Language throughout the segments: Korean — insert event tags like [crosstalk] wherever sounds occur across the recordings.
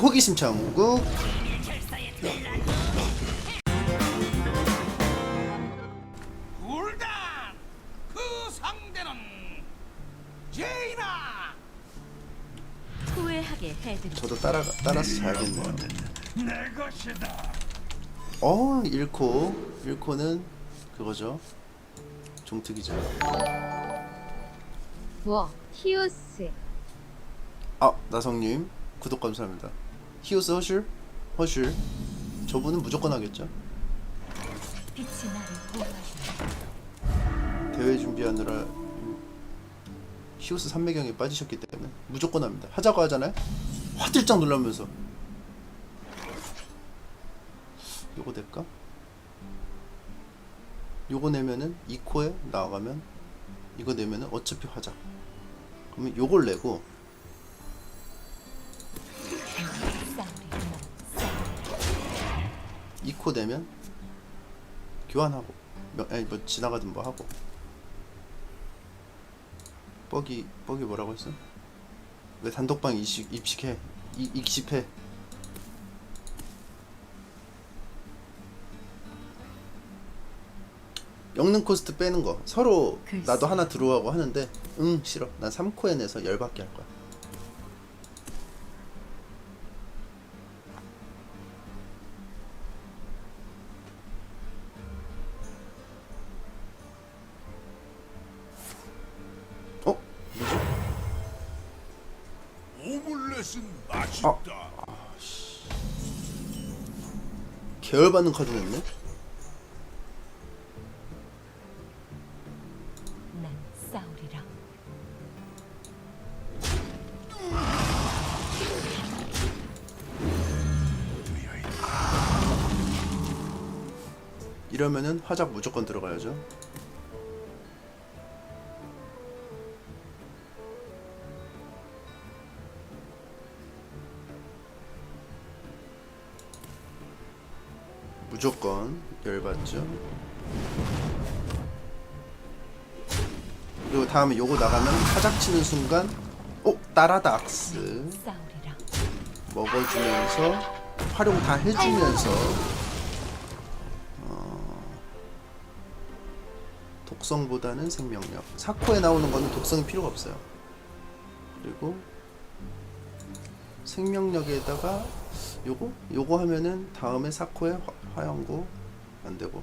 호기심 천국 굴단 그 상대는 제이나 후회하게 해드리. 저도 따라 따라서 자야겠네요. 내 것이다. 어 1코 1코는 그거죠. 종특이죠. 워 히오스 아 나성님 구독 감사합니다. 히오스 허실 허실 저분은 무조건 하겠죠. 대회 준비하느라 히오스 삼매경에 빠지셨기 때문에 무조건 합니다. 하자고 하잖아요. 화들짝 놀라면서 요거 될까? 요거 내면은 2코에 나가면 이거 내면은 어차피 화자. 그러면 요걸 내고 2코 되면 교환하고 명- 아니 뭐 지나가든 뭐 하고. 뻑이 뻑이 뭐라고 했어? 왜 단독방 이식 입식해? 이, 익십해. 영능 코스트 빼는 거. 서로. 나도 하나 들어가고 하는데 응 싫어. 난 3코에 내서 열받게 할 거야 오믈렛은 맛있다. 계열받는 카드 냈네? 난 싸우리라. 이러면은 화작 무조건 들어가야죠. 무조건 열받죠. 그리고 다음에 요거 나가면 화작 치는 순간 오 따라닥스 싸우리라. 먹어주면서 활용 다 해주면서 어, 독성보다는 생명력 사코에 나오는 거는 독성이 필요가 없어요 그리고 생명력에다가 요거 요거 하면은 다음에 사코에 화, 화영구 안되고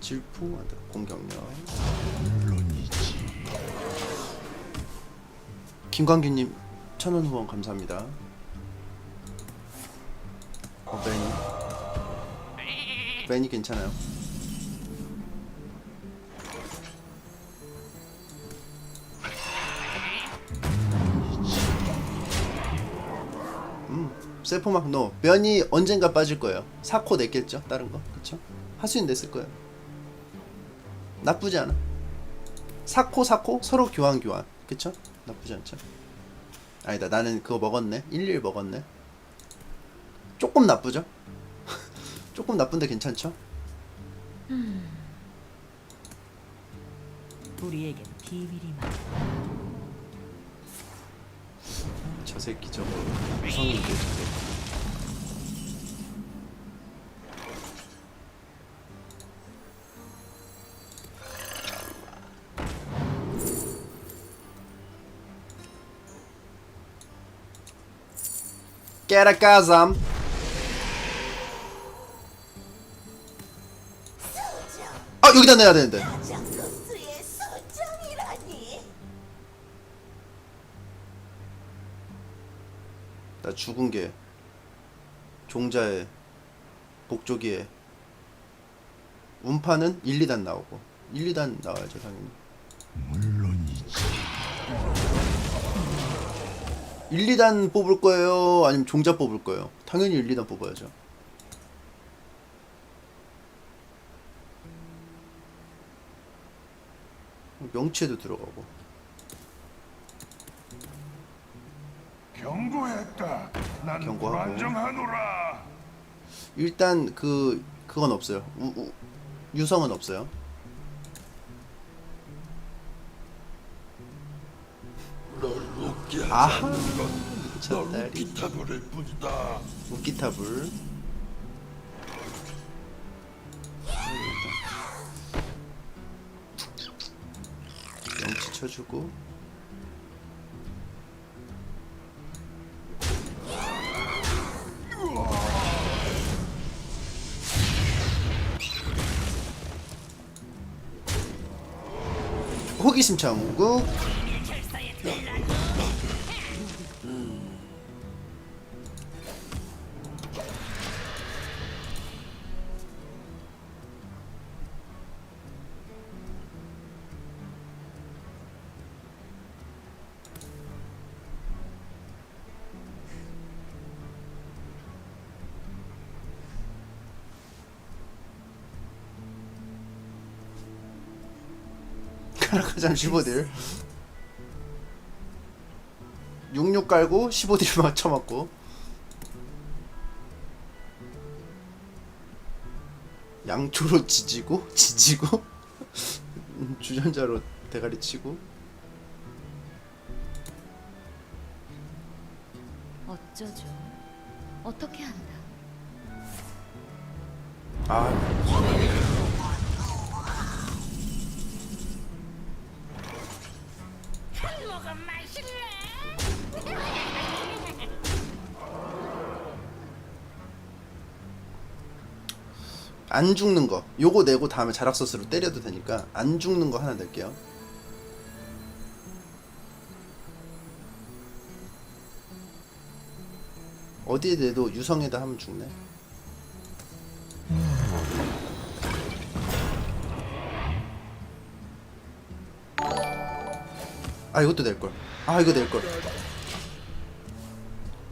질풍 안되고 공격력 김광규님 천원 후원 감사합니다 어, 매니. 매니 괜찮아요. 세포막 노. 면이 언젠가 빠질 거예요. 사코 냈겠죠? 다른 거. 그쵸? 하수인 냈을 거예요. 나쁘지 않아. 사코 사코 서로 교환 교환. 그쵸? 나쁘지 않죠? 아니다. 나는 그거 먹었네. 11 먹었네. 조금 나쁘죠? [laughs] 조금 나쁜데 괜찮죠? 우리에겐 비밀이 많아. 저 새끼 저거 무성인데 저새 깨라까삼 아 여기다 내야 되는데. 나 죽은 게 종자에 복조기에 운파는 1, 2단 나오고 1, 2단 나와야죠 당연히 1, 2단 뽑을 거예요 아니면 종자 뽑을 거예요 당연히 1, 2단 뽑아야죠 명치에도 들어가고 경고했다. 난 경고하고. 불안정하노라. 일단 그 그건 없어요. 우, 우, 유성은 없어요. 아하. 널 잣다리 기타노를 뿐이다. 웃기타불 영치 쳐주고 호기심 천국 카라카잠 15딜. 66 깔고 15딜 [laughs] 맞춰맞고. 양초로 [laughs] 지지고 지지고. 음, [laughs] 주전자로 대가리 치고. 어쩌죠? 어떻게 한다? 아 안 죽는 거. 요거 내고 다음에 자락서스로 때려도 되니까 안 죽는 거 하나 낼게요. 어디에 내도 유성에다 하면 죽네. 아 이것도 낼걸. 아 이거 낼걸.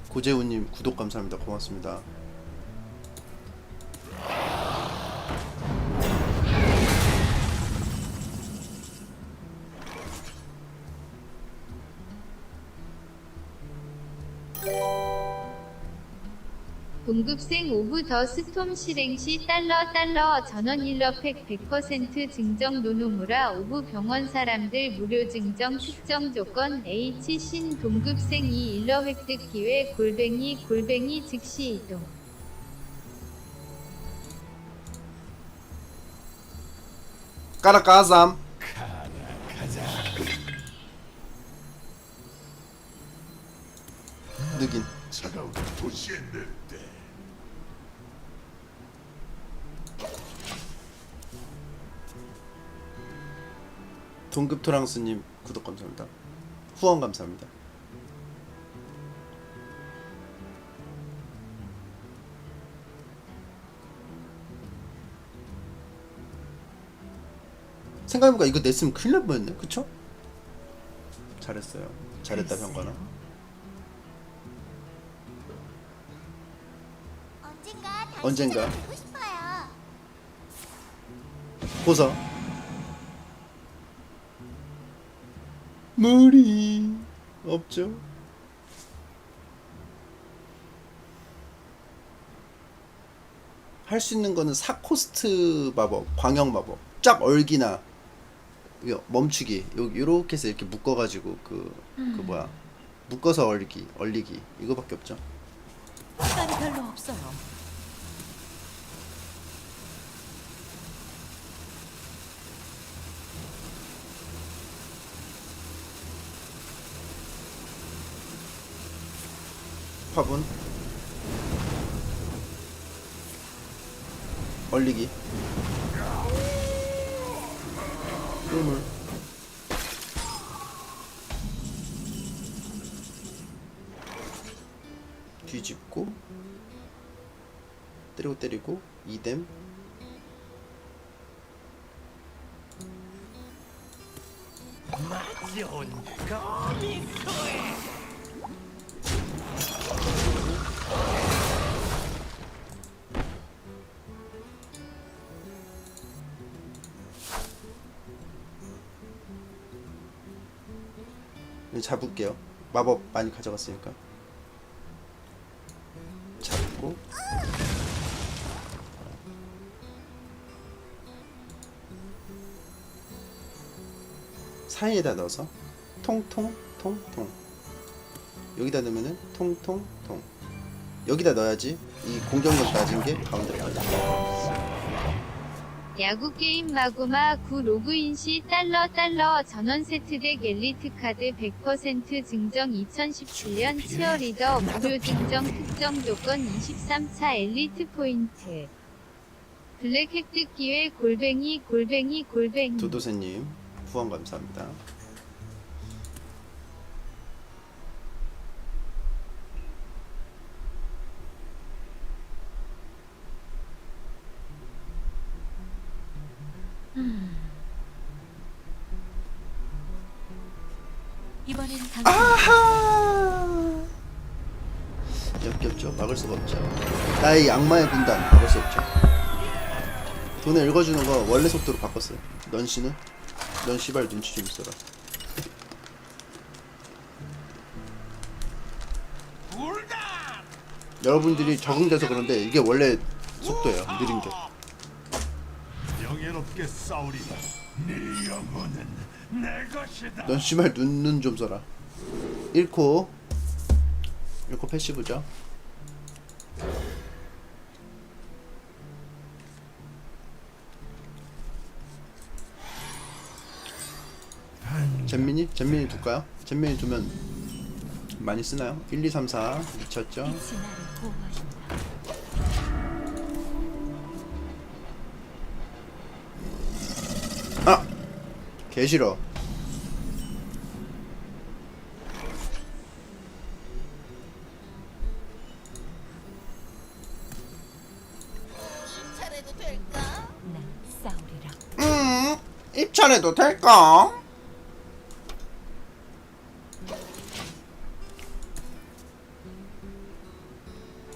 고재훈님 구독 감사합니다. 고맙습니다 동급생 오브 더 스톰 실행 시 달러 달러 전원 일러팩 100% 증정 노노무라 오브 병원 사람들 무료 증정 특정 조건 H 신 동급생 이 일러 획득 기회 골뱅이 골뱅이 즉시 이동. 까라까삼. 느긴 차가운 도시의 늑 동급 토랑스님 구독 감사합니다. 후원 감사합니다. 생각해보니까 이거 냈으면 큰일 날 뻔했네. 그쵸? 잘했어요. 잘했다 병관아. 언젠가 언젠가. 보서 물이 없죠? 할 수 있는 거는 사코스트 마법, 광역 마법, 쫙 얼기나 요- 멈추기. 요 요렇게 해서 이렇게 묶어가지고 그그 뭐야. 묶어서 얼기, 얼리기. 이거밖에 없죠. 시간이 별로 없어요. 화분 얼리기. 우물. 뒤집고 때리고 때리고 이뎀 이거 잡을게요. 마법 많이 가져갔으니까. 잡고. 사이에다 넣어서 통통 통통. 여기다 넣으면은 통통통. 여기다 넣어야지 이 공격력 낮은 게 가운데로 가요 야구 게임 마구마 9 로그인 시 달러 달러 전원 세트덱 엘리트 카드 100% 증정 2017년 치어리더 무료 증정 특정 조건 23차 엘리트 포인트. 블랙 획득 기회 골뱅이 골뱅이 골뱅이. 도도새님 후원 감사합니다 이번엔 아! 당신 아하! 역겹죠 막을 수가 없죠. 나의 악마의 군단 막을 수 없죠. 돈을 읽어주는 거 원래 속도로 바꿨어요. 넌 씨는 넌 씨발 눈치 좀 있어라. 여러분들이 적응돼서 그런데 이게 원래 속도예요. 느린 게 영예롭게 싸우리라. 네 영혼은 내 것이다. 넌 씨발 눈눈 좀 써라 1코 1코 패시브죠 잼민이? 잼민이 둘까요? 잼민이 두면 많이 쓰나요? 1, 2, 3, 4 미쳤죠? 빛이 나를 보호하신다. 개 싫어 싸우리라. 음, 입찰해도 될까?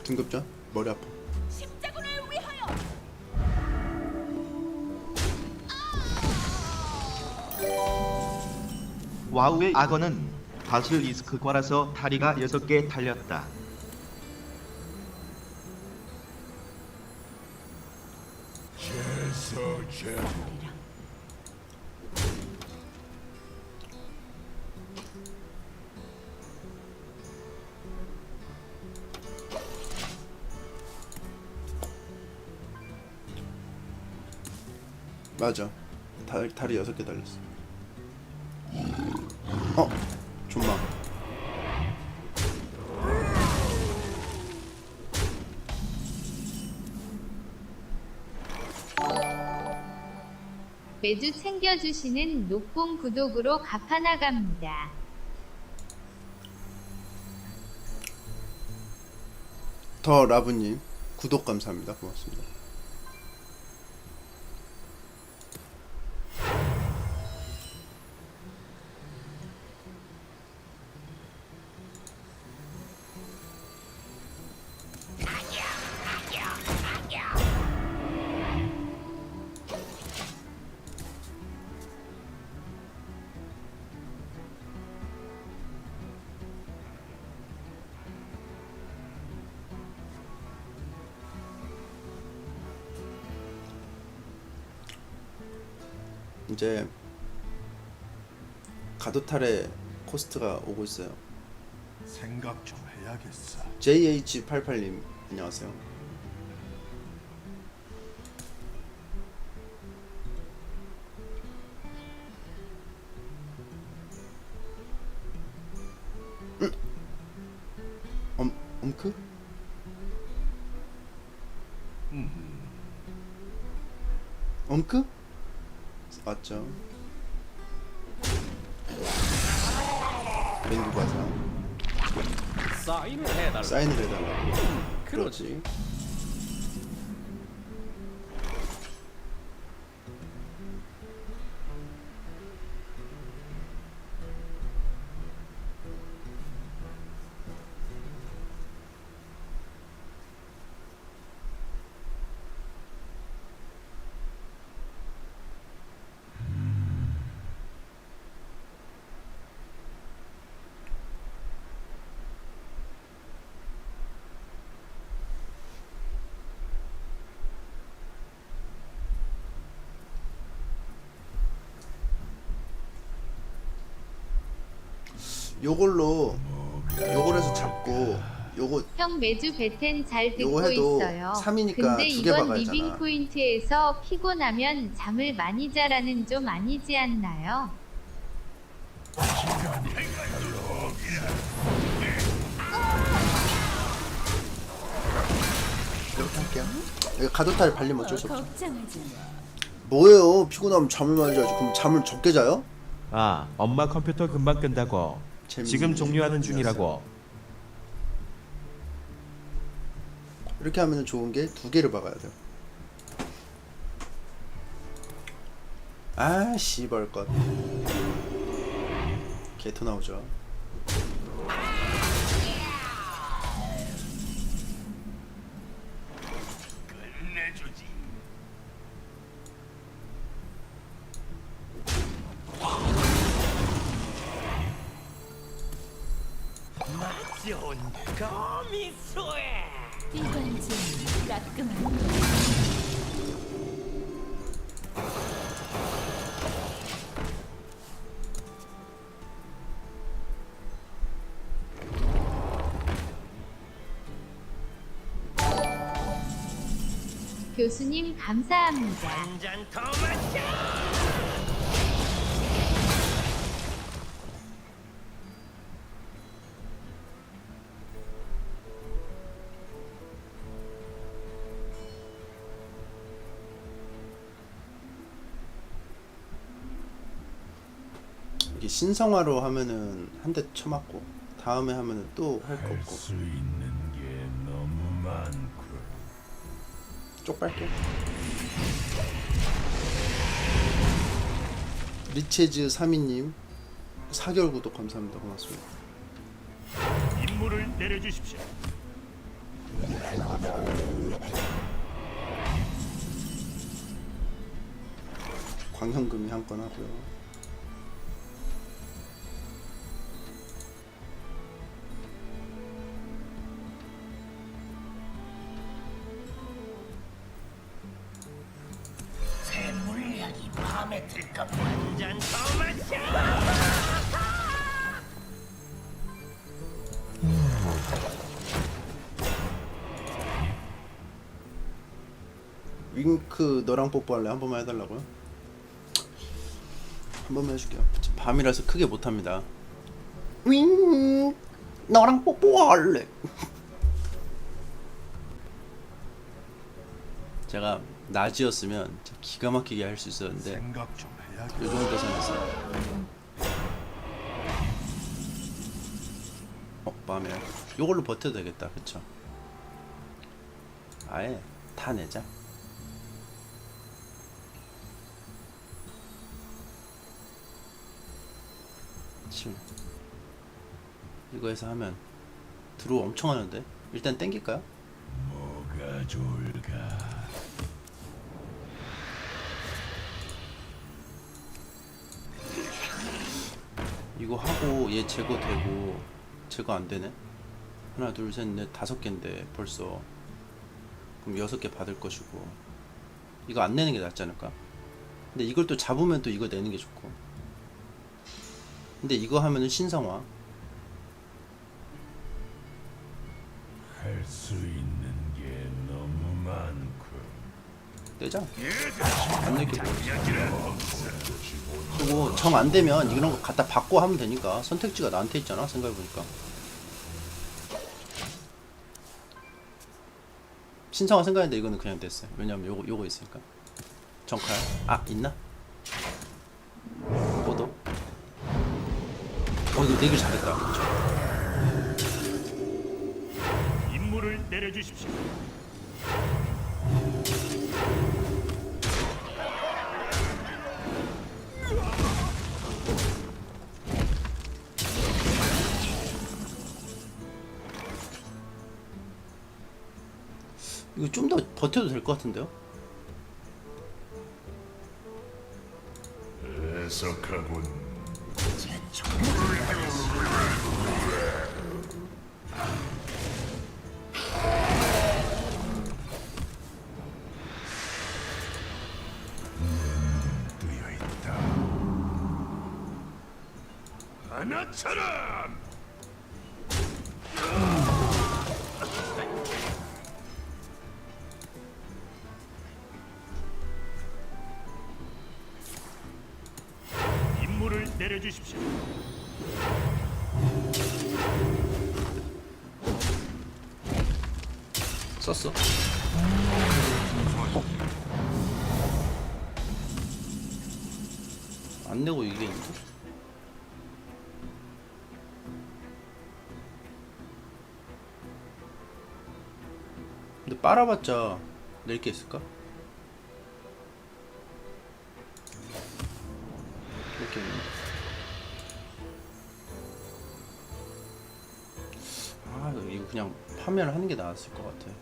등급전? 머리 아파. 와우의 악어는 바실리스크과라서 다리가 6개 달렸다. 맞아. 다, 다리 여섯 개 달렸어. 어, 존망. 매주 챙겨주시는 녹봉 구독으로 갚아나갑니다. 더 라브님 구독 감사합니다. 고맙습니다. 이제 가도탈의 코스트가 오고 있어요. 생각 좀 해야겠어. JH88님 안녕하세요. 음. 엄 엄크? 엄크? 맞죠. 맹구 과사 사인을 해달라. 사인을 해달라고. 그러지. 요걸로 요걸 해서 잡고 요거 형 매주 베텐 잘 듣고 요거 해도 있어요. 삼이니까 근데 두개 이번 박아야 리빙 하잖아. 포인트에서 피곤하면 잠을 많이 자라는 좀 아니지 않나요? 이렇게 할게요. 여기 가도탈 발리면 어쩔 수 없죠. 걱정하지 마. 뭐예요? 피곤하면 잠을 많이 자지. 그럼 잠을 적게 자요? 아, 엄마 컴퓨터 금방 끈다고. 지금 종료하는. 중이라고. 이렇게 하면 좋은 게 두 개를 박아야 돼요. 아 씨발 것. 개토 나오죠. 교수님 감사합니다. 한잔 더 마셔. 이게 신성화로 하면은 한 대 쳐맞고 다음에 하면은 또 할거할 없고 쪽 빨게. 리체즈 3인님 4개월 구독 감사합니다. 고맙습니다. 임무를 내려주십시오. 광현금이 한 건 하고요. 윙크 너랑 뽀뽀할래 한 번만 해달라고요? 한 번만 해줄게요. 밤이라서 크게 못합니다. 윙 너랑 뽀뽀할래. [laughs] 제가 낮이었으면 기가 막히게 할 수 있었는데. 이 정도 선에서 어 밤에 요걸로 버텨도 되겠다 그쵸 아예 다 내자 칠 이거 해서 하면 드로우 엄청 하는데 일단 땡길까요? 뭐가 좋을까? 이거 하고 얘 제거되고 제거 안 되네. 하나, 둘, 셋, 넷, 다섯 개인데 벌써 그럼 여섯 개 받을 것이고 이거 안 내는 게 낫지 않을까? 근데 이걸 또 잡으면 또 이거 내는 게 좋고. 근데 이거 하면은 신성화. 할 수 있는 게 너무. 안 낼게 뭐. 그리고 정 안 되면 이런 거 갖다 바꿔 하면 되니까 선택지가 나한테 있잖아 생각해 보니까. 신성화 생각했는데 이거는 그냥 됐어요. 왜냐면 요거 요거 있으니까. 정칼 아 있나? 이거 내길 잘했다. 임무를 내려주십시오. 이거 좀 더 버텨도 될 것 같은데요? 애석하군. 사람! 임무를 내려주십시오. 썼어. 안 내고 이게 있어? 빨아봤자 낼 게 있을까? 이렇게. 아 이거 그냥 파면을 하는 게 나았을 것 같아.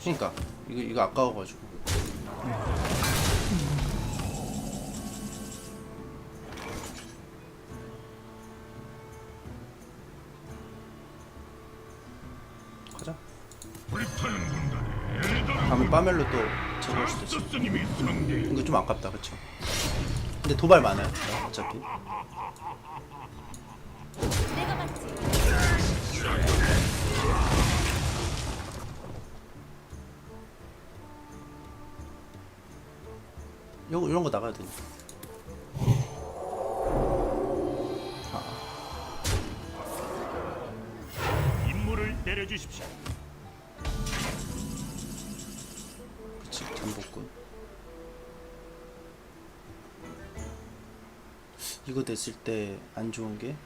그러니까 이거 이거 아까워가지고. 가자. 다음에 빠멜로 또 제거할 수도 있어. 이거 좀 아깝다, 그쵸? 근데 도발 많아요, 어차피. 요 이런 거 나가야 되니까. 임무를 내려주십시오. 그치, 잠복군. 이거 됐을 때 안 좋은 게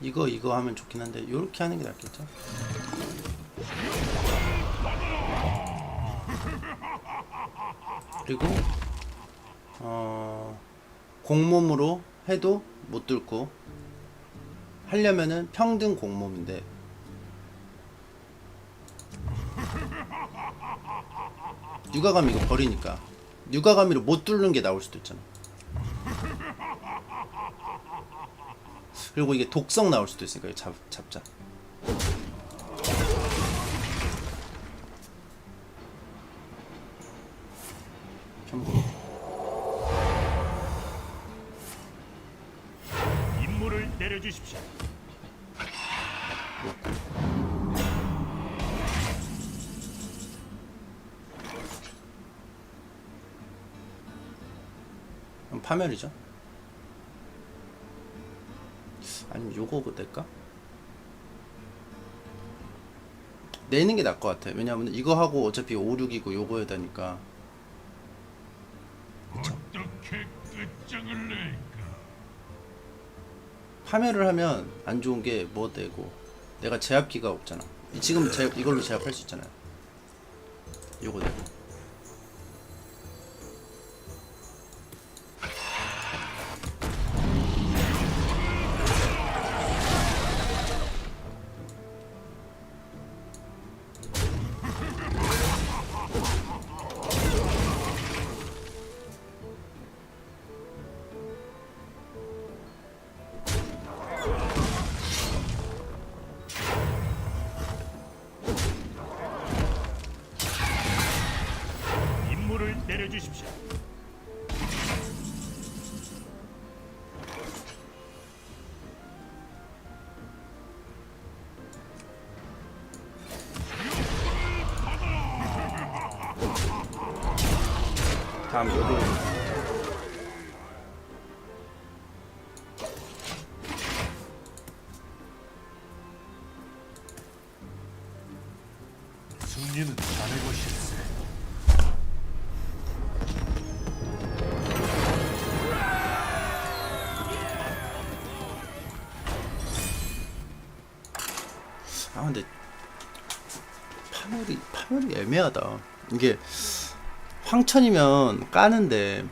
이거 이거 하면 좋긴 한데 요렇게 하는 게 낫겠죠? 그리고 어 공몸으로 해도 못 뚫고 하려면은 평등 공몸인데 육아감 이거 버리니까 육아감이로 못 뚫는 게 나올 수도 있잖아. 그리고 이게 독성 나올 수도 있으니까 잡, 잡자. 편부. 임무를 내려주십시오. 그럼 파멸이죠. 아니면 요거 낼까? 내는 게 나을 것 같아. 왜냐면 이거 하고 어차피 5, 6이고 요거 해야 되니까. 어떻게 끝장을 낼까? 파멸을 하면 안 좋은 게 뭐 되고 내가 제압기가 없잖아. 지금 제, 이걸로 제압할 수 있잖아요. 요거 되고. 다음 요거. 승리는 자네 것일세. 아 근데 파멸이 파멸이 애매하다. 이게 황천이면 까는데